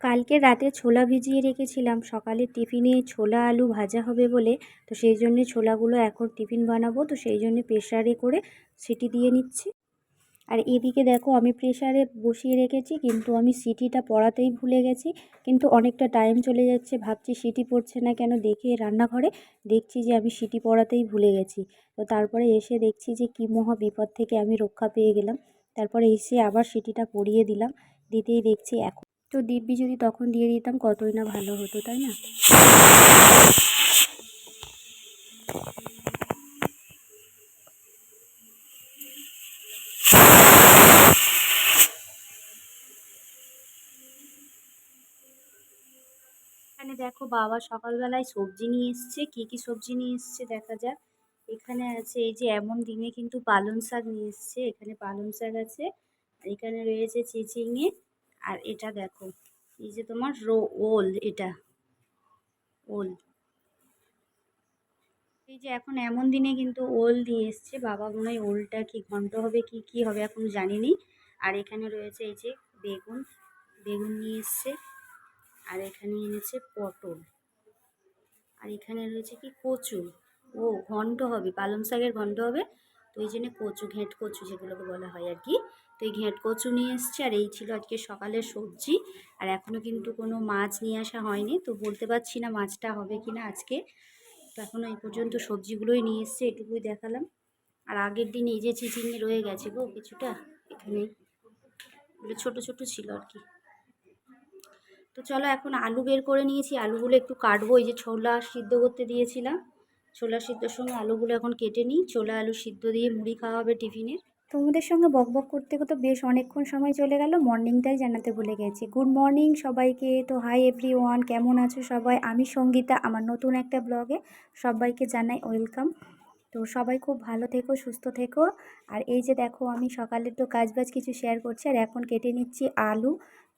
কালকে রাতে ছোলা ভিজিয়ে রেখেছিলাম। সকালে টিফিনে ছোলা আলু ভাজা হবে বলে, তো সেই জন্যে ছোলাগুলো এখন টিফিন বানাবো, তো সেই জন্য প্রেশারে করে সিটি দিয়ে নিচ্ছি। আর এদিকে দেখো আমি প্রেশারে বসিয়ে রেখেছি, কিন্তু আমি সিটিটা পড়াতেই ভুলে গেছি। কিন্তু অনেকটা টাইম চলে যাচ্ছে, ভাবছি সিটি পড়ছে না কেন দেখে রান্নাঘরে দেখছি যে আমি সিটি পড়াতেই ভুলে গেছি। তো তারপরে এসে দেখছি যে কী মহা বিপদ থেকে আমি রক্ষা পেয়ে গেলাম। তারপরে এসে আবার সিটিটা পড়িয়ে দিলাম, দিতেই দেখছি এখন। তো দিব্যি যদি তখন দিয়ে দিতাম কতই না ভালো হতো, তাই না? দেখো বাবা সকালবেলায় সবজি নিয়ে এসছে। কি কি সবজি নিয়ে এসছে দেখা যাক। এখানে আছে এই যে এমন দিনে কিন্তু পালং শাক নিয়ে এসছে। এখানে পালং শাক আছে। এখানে রয়েছে চিচিঙে। আর এটা দেখো, এই যে তোমার রো, ওল এটা, ওল। এই যে এখন এমন দিনে কিন্তু ওল নিয়ে এসছে। বাবা মনে হয় ওলটা কি ঘন্ট হবে, কি কি হবে এখন জানিনি আর এখানে রয়েছে এই যে বেগুন বেগুন নিয়ে এসছে। আর এখানে এনেছে পটল। আর এখানে রয়েছে কি কচু। ও, ঘন্ট হবে, পালং শাকের ঘন্ট হবে। তো এই জন্য কচু, ঘেঁট কচু যেগুলোকে বলা হয় আর কি। তো এই ঘেঁট কচু নিয়ে এসছে আর এই ছিল আজকে সকালের সবজি। আর এখনও কিন্তু কোনো মাছ নিয়ে আসা হয়নি, তো বলতে পারছি না মাছটা হবে কি না আজকে। তো এখনও এই পর্যন্ত সবজিগুলোই নিয়ে এসছে, এটুকুই দেখালাম। আর আগের দিন এই যে চিচিঙে রয়ে গেছে গো কিছুটা এখানে ছোটো ছোটো ছিল আর কি। তো চলো এখন আলু বের করে নিয়েছি। আলুগুলো একটু কাটবো। এই যে ছোলা সিদ্ধ করতে দিয়েছিলাম। ছোলা সিদ্ধর সঙ্গে আলুগুলো এখন কেটে নিই। ছোলা, আলু সিদ্ধ দিয়ে মুড়ি খাওয়া হবে টিফিনের। তোমাদের সঙ্গে বক বক করতে করতে বেশ অনেকক্ষণ সময় চলে গেল। মর্নিংটাই জানাতে ভুলে গেছি। গুড মর্নিং সবাইকে। তো হাই এভরি ওয়ান কেমন আছো সবাই? আমি সঙ্গীতা, আমার নতুন একটা ব্লগে সবাইকে জানাই ওয়েলকাম। তো সবাই খুব ভালো থেকো, সুস্থ থেকো। আর এই যে দেখো, আমি সকালে তো কাজবাজ কিছু শেয়ার করছি। আর এখন কেটে নিচ্ছি আলু।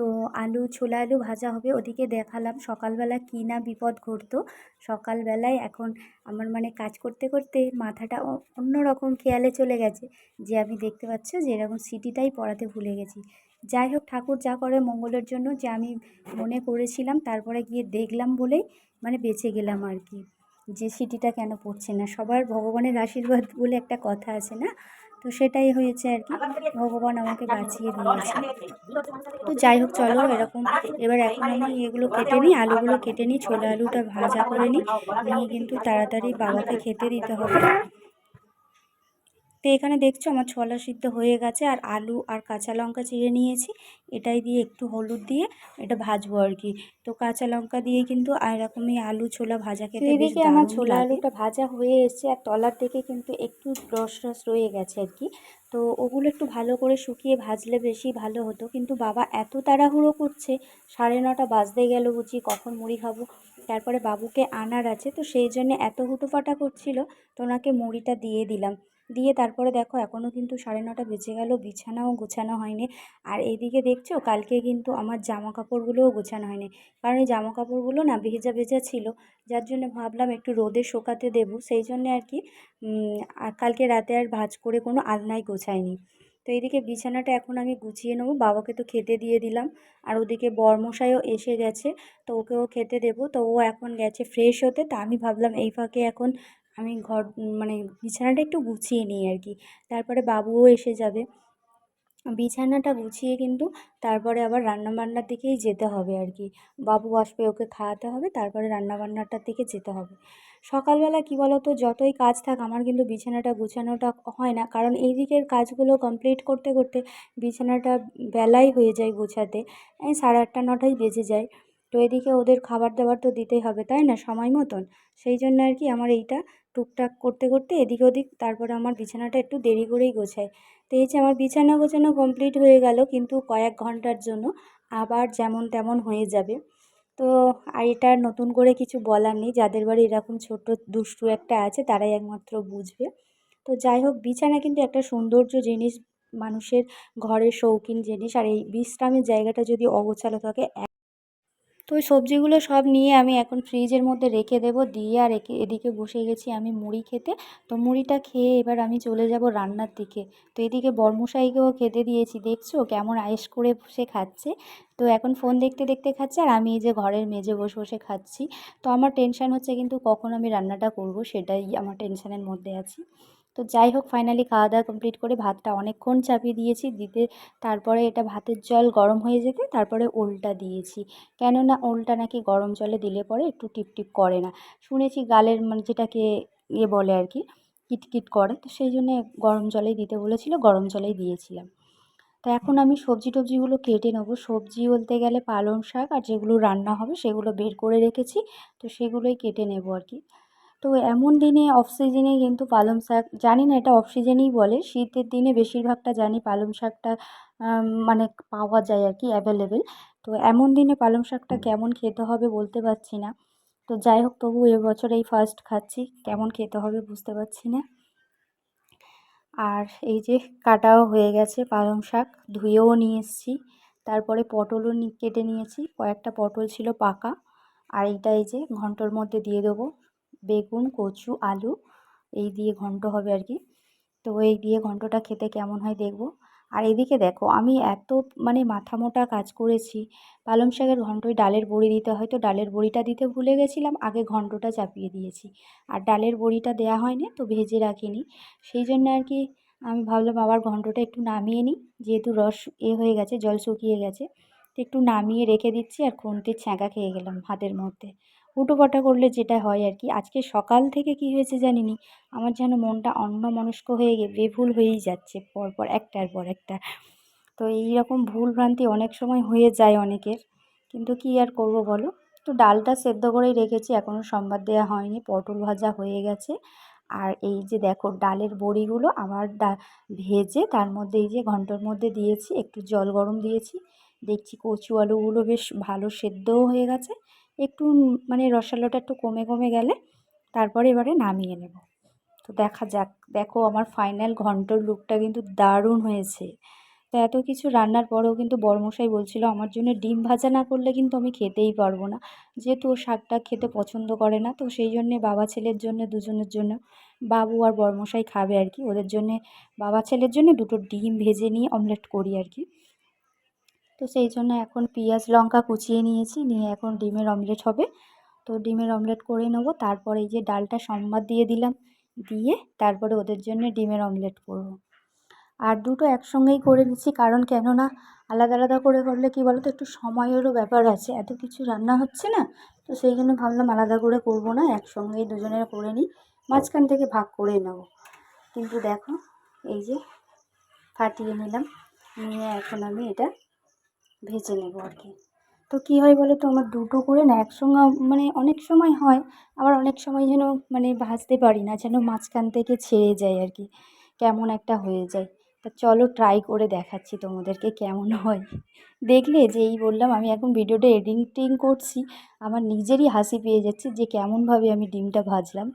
তো আলু, ছোলা আলু ভাজা হবে, ওদিকে দেখালাম সকালবেলা কী না বিপদ ঘটতো। সকালবেলায় এখন আমার মানে কাজ করতে করতে মাথাটা অন্য রকম খেয়ালে চলে গেছে যে আমি দেখতে পাচ্ছ যে এরকম সিটিটাই পড়াতে ভুলে গেছি। যাই হোক, ঠাকুর যা করে মঙ্গলের জন্য যে আমি মনে করেছিলাম, তারপরে গিয়ে দেখলাম বলেই মানে বেঁচে গেলাম আর কি। যে সিটিটা কেন পড়ছে না? সবার ভগবানের আশীর্বাদ বলে একটা কথা আছে না? তো সেটাই হয়েছে আর কি। ভগবান আমাকে বাঁচিয়ে দিয়েছে। তো যাই হোক চলো এরকম। এবার এখন আমি এগুলো কেটে নিই আলুগুলো কেটে নিই ছোলা আলুটা ভাজা করে নিই। নিয়ে কিন্তু তাড়াতাড়ি বাবাকে খেতে দিতে হবে। তো এখানে দেখছ আমার ছোলা সিদ্ধ হয়ে গেছে আর আলু আর কাঁচা লঙ্কা চিড়ে নিয়েছি। এটাই দিয়ে একটু হলুদ দিয়ে এটা ভাজবো আর কি। তো কাঁচা লঙ্কা দিয়ে কিন্তু আর এরকমই আলু ছোলা ভাজা খেতে এদিকে আমার ছোলা আলুটা ভাজা হয়ে এসছে আর তলার দিকে কিন্তু একটু রস রস রয়ে গেছে আর কি। তো ওগুলো একটু ভালো করে শুকিয়ে ভাজলে বেশি ভালো হতো কিন্তু বাবা এত তাড়াহুড়ো করছে সাড়ে নটা বাজতে গেল বুঝি কখন মুড়ি খাব। তারপরে বাবুকে আনার আছে তো সেই জন্য এত হুটোপাটা করছিল তো ওনাকে মুড়িটা দিয়ে দিলাম। দিয়ে তারপরে দেখো এখনও কিন্তু সাড়ে নটা বেজে গেল, বিছানাও গোছানো হয়নি। আর এইদিকে দেখছ কালকে কিন্তু আমার জামা কাপড়গুলোও গোছানো হয়নি। কারণ এই জামা কাপড়গুলো না ভেজা ভেজা ছিল, যার জন্য ভাবলাম একটু রোদে শোকাতে দেবো। সেই জন্য আর কি কালকে রাতে আর ভাজ করে কোনো আলনায় গোছায়নি তো এইদিকে বিছানাটা এখন আমি গুছিয়ে নেব। বাবাকে তো খেতে দিয়ে দিলাম। আর ওদিকে বরমশাইও এসে গেছে, তো ওকেও খেতে দেবো। তো ও এখন গেছে ফ্রেশ হতে, তা আমি ভাবলাম এই ফাঁকে এখন আমি ঘর মানে বিছানাটা একটু গুছিয়ে নিই আর কি। তারপরে বাবুও এসে যাবে। বিছানাটা গুছিয়ে কিন্তু তারপরে আবার রান্নাবান্নার দিকেই যেতে হবে আর কি। বাবু আসবে, ওকে খাওয়াতে হবে, তারপরে রান্নাবান্নাটার দিকে যেতে হবে। সকালবেলা কী বলো তো যতই কাজ থাক, আমার কিন্তু বিছানাটা গুছানোটা হয় না। কারণ এই দিকের কাজগুলো কমপ্লিট করতে করতে বিছানাটা বেলাই হয়ে যায় গোছাতে। সাড়ে আটটা, নটাই বেজে যায়। তো এদিকে ওদের খাবার দাবার তো দিতেই হবে, তাই না? সময় মতন। সেই জন্য আর কি আমার এইটা টুকটাক করতে করতে এদিক ওদিক তারপরে আমার বিছানাটা একটু দেরি করেই গোছাই। তো এই যে আমার বিছানা গোছানো কমপ্লিট হয়ে গেল কিন্তু কয়েক ঘণ্টার জন্য আবার যেমন তেমন হয়ে যাবে। তো আর এটা নতুন করে কিছু বলার নেই। যাদের বাড়ি এরকম ছোট দুষ্টু একটা আছে তারাই একমাত্র বুঝবে। তো যাই হোক, বিছানা কিন্তু একটা সৌন্দর্য জিনিস, মানুষের ঘরের শৌখিন জিনিস। আর এই বিশ্রামের জায়গাটা যদি অগোছালো থাকে তো ওই সবজিগুলো সব নিয়ে আমি এখন ফ্রিজের মধ্যে রেখে দেবো। দিয়ে আর একে, এদিকে বসে গেছি আমি মুড়ি খেতে। তো মুড়িটা খেয়ে এবার আমি চলে যাব রান্নার দিকে। তো এদিকে বর্মশাইকেও খেতে দিয়েছি। দেখছ কেমন আয়েস করে বসে খাচ্ছে। তো এখন ফোন দেখতে দেখতে খাচ্ছে আর আমি এই যে ঘরের মেজে বসে বসে খাচ্ছি। তো আমার টেনশান হচ্ছে কিন্তু কখন আমি রান্নাটা করব সেটাই আমার টেনশানের মধ্যে আছি। তো যাই হোক ফাইনালি খাওয়া দাওয়া কমপ্লিট করে ভাতটা অনেকক্ষণ চাপিয়ে দিয়েছি। দিতে তারপরে এটা ভাতের জল গরম হয়ে যেতে তারপরে ওলটা দিয়েছি। কেননা ওলটা নাকি গরম জলে দিলে পরে একটু টিপটিপ করে না। শুনেছি গালের মানে যেটাকে ইয়ে বলে আর কি, কিটকিট করে। তো সেই জন্যে গরম জলেই দিতে বলেছিল, গরম জলেই দিয়েছিলাম। তো এখন আমি সবজি টবজিগুলো কেটে নেব। সবজি বলতে গেলে পালং শাক আর যেগুলো রান্না হবে সেগুলো বের করে রেখেছি। তো সেগুলোই কেটে নেব আর কি। তো এমন দিনে অফ সিজনে কিন্তু পালং শাক, জানি না এটা অফ সিজনেই বলে, শীতের দিনে বেশিরভাগটা জানি পালং শাকটা মানে পাওয়া যায় আর কি অ্যাভেলেবেল তো এমন দিনে পালং শাকটা কেমন খেতে হবে বলতে পারছি না। তো যাই হোক, তবু এবছর এই ফার্স্ট খাচ্ছি, কেমন খেতে হবে বুঝতে পারছি না। আর এই যে কাটাও হয়ে গেছে পালং শাক, ধুয়েও নিয়ে এসেছি। তারপরে পটলও কেটে নিয়েছি, কয়েকটা পটল ছিল পাকা। আর এইটা এই যে ঘন্টর মধ্যে দিয়ে দেবো। বেগুন, কচু, আলু, এই দিয়ে ঘন্ট হবে আর কি। তো এই দিয়ে ঘন্টটা খেতে কেমন হয় দেখব। আর এদিকে দেখো, আমি এত মানে মাথা মোটা কাজ করেছি, পালং শাকের ঘন্টয় ডালের বড়ি দিতে হয়। তো ডালের বড়িটা দিতে ভুলে গেছিলাম, আগে ঘন্টটা চাপিয়ে দিয়েছি। আর ডালের বড়িটা দেওয়া হয়নি, তো ভেজে রাখিনি। সেই জন্য আর কি আমি ভাবলাম আবার ঘন্টটা একটু নামিয়ে নিই, যেহেতু রস এ হয়ে গেছে, জল শুকিয়ে গেছে। তো একটু নামিয়ে রেখে দিচ্ছি আর খুন্তির ছ্যাঁকা খেয়ে গেলাম ভাতের মধ্যে। হুটোপাটা করলে যেটা হয় আর কি, আজকে সকাল থেকে কি হয়েছে জানি নি আমার যেন মনটা অন্যমনস্ক হয়ে গিয়ে বেভুল হয়েই যাচ্ছে পরপর একটার পর একটা। তো এই রকম ভুল ভ্রান্তি অনেক সময় হয়ে যায় অনেকের, কিন্তু কি আর করব বলো? তো ডালটা সেদ্ধ করেই রেখেছি, এখনও সম্বাদ দেওয়া হয়নি, পটল ভাজা হয়ে গেছে। আর এই যে দেখো ডালের বড়িগুলো আবার ডা, ভেজে তার মধ্যে এই যে ঘণ্টার মধ্যে দিয়েছি, একটু জল গরম দিয়েছি, দেখছি কচু আলুগুলো বেশ ভালো সেদ্ধও হয়ে গেছে। একটু মানে রসালোটা একটু কমে কমে গেলে তারপরে এবারে নামিয়ে নেব। তো দেখা যাক, দেখো আমার ফাইনাল ঘন্টর লুকটা কিন্তু দারুণ হয়েছে। তো এত কিছু রান্নার পরেও কিন্তু বড়মশাই বলছিল, আমার জন্য ডিম ভাজা না করলে কিন্তু আমি খেতেই পারব না। যেহেতু ও শাকটা খেতে পছন্দ করে না, তো সেই জন্যে বাবা ছেলের জন্য, দুজনের জন্য বাবু আর বড়মশাই খাবে আর কি। ওদের জন্যে, বাবা ছেলের জন্য দুটো ডিম ভেজে নিয়ে অমলেট করি আর কি। তো সেই জন্য এখন পেঁয়াজ, লঙ্কা কুচিয়ে নিয়েছি। নিয়ে এখন ডিমের অমলেট হবে। তো ডিমের অমলেট করে নেব। তারপরে এই যে ডালটা সম্বাদ দিয়ে দিলাম। দিয়ে তারপরে ওদের জন্য ডিমের অমলেট করব। আর দুটো একসঙ্গেই করে দিচ্ছি কারণ কেননা আলাদা আলাদা করে করলে কি বলো তো একটু সময়েরও ব্যাপার আছে। এত কিছু রান্না হচ্ছে না। তো সেই জন্য ভাবলাম আলাদা করে করব না। একসঙ্গেই দুজনের করে নিই। মাঝখান থেকে ভাগ করে নেব। কিন্তু দেখো, এই যে ফাটিয়ে নিলাম। নিয়ে এখন আমি এটা ভেজে নেব আর কি। তো কী হয় বলো তো আমার দুটো করে না একসঙ্গে মানে অনেক সময় হয়, আবার অনেক সময় যেন মানে ভাজতে পারি না, যেন মাঝখান থেকে ছেড়ে যায় আর কি, কেমন একটা হয়ে যায়। তা চলো ট্রাই করে দেখাচ্ছি তোমাদেরকে কেমন হয়। দেখলে যে এই বললাম, আমি এখন ভিডিওটা এডিটিং করছি, আমার নিজেরই হাসি পেয়ে যাচ্ছে যে কেমনভাবে আমি ডিমটা ভাজলাম।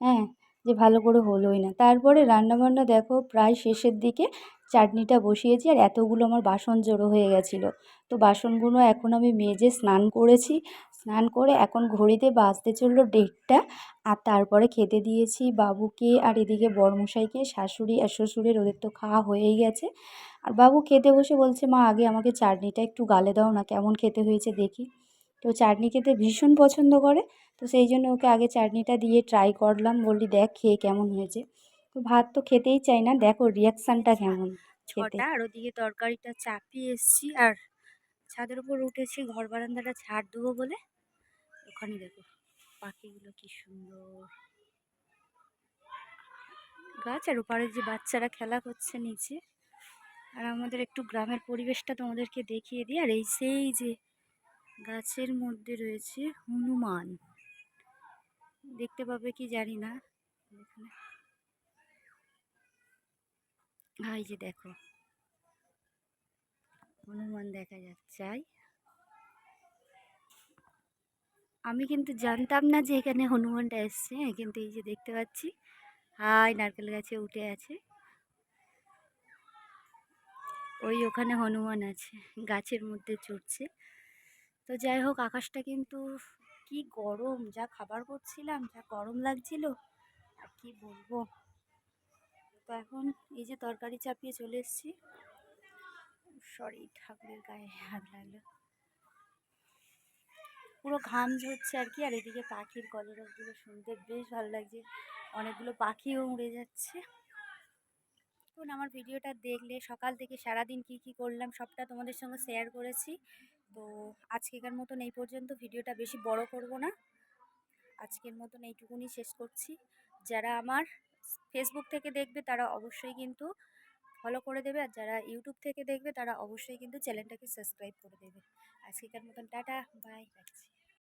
হ্যাঁ যে ভালো করে হলোই না। তারপরে রান্নাবান্না দেখো, প্রায় শেষের দিকে চাটনিটা বসিয়েছি আর এতগুলো আমার বাসন জড়ো হয়ে গেছিল। তো বাসনগুলো এখন আমি মেজে স্নান করেছি। স্নান করে এখন ঘড়িতে বাজতে চলল ডেটটা আর তারপরে খেতে দিয়েছি বাবুকে আর এদিকে বড়মশাইকে শাশুড়ি আর শ্বশুরের ওদের তো খাওয়া হয়েই গেছে। আর বাবু খেতে বসে বলছে, মা, আগে আমাকে চাটনিটা একটু গালে দাও না, কেমন খেতে হয়েছে দেখি। তো চাটনি খেতে ভীষণ পছন্দ করে। তো সেই জন্য ওকে আগে চাটনিটা দিয়ে ট্রাই করলাম। বললি, দেখ, খেয়ে কেমন হয়েছে। তো ভাত তো খেতেই চাই না। দেখো রিয়াকশানটা কেমন খেতে। আর ওদিকে তরকারিটা চাপিয়ে এসছি আর ছাদের উপর উঠেছি ঘর বারান্দাটা ছাড় দেবো বলে। ওখানে দেখো পাখিগুলো কি সুন্দর। গাছ আর ওপারে যে বাচ্চারা খেলা করছে নিচে। আর আমাদের একটু গ্রামের পরিবেশটা তোমাদেরকে দেখিয়ে দিই। আর এই সেই যে গাছের মধ্যে রয়েছে হনুমান। দেখতে পাবে কি জানি না। এখানে এই যে দেখো। হনুমান দেখা যাচ্ছে। আমি কিন্তু জানতাম না যে এখানে হনুমানটা এসছে। হ্যাঁ কিন্তু এই যে দেখতে পাচ্ছি। হাই নারকেল গাছে উঠে আছে। ওই ওখানে হনুমান আছে, গাছের মধ্যে চড়ছে। তো যাই হোক, আকাশটা কিন্তু কি গরম, যা খাবার করছিলাম, যা গরম লাগছিল, আর কি বলব? তো এখন এই যে তরকারি চাপিয়ে চলে এসেছি। সরি ঠাকুরের গায়ে হাত লাগল। পুরো ঘাম ঝরছে আর কি, আর এদিকে পাখির কলরবগুলো শুনতে বেশ ভালো লাগছে। অনেকগুলো পাখিও উড়ে যাচ্ছে। এখন আমার ভিডিওটা দেখলে, সকাল থেকে সারাদিন কি কি করলাম সবটা তোমাদের সঙ্গে শেয়ার করেছি। তো আজকেকার মতন এই পর্যন্ত, ভিডিওটা বেশি বড় করব না। আজকের মতন এইটুকুনি শেষ করছি। যারা আমার ফেসবুক থেকে দেখবে তারা অবশ্যই কিন্তু ফলো করে দেবে আর যারা ইউটিউব থেকে দেখবে তারা অবশ্যই কিন্তু চ্যানেলটাকে সাবস্ক্রাইব করে দেবে। আজকেকার মতন টাটা বাই রাখছি।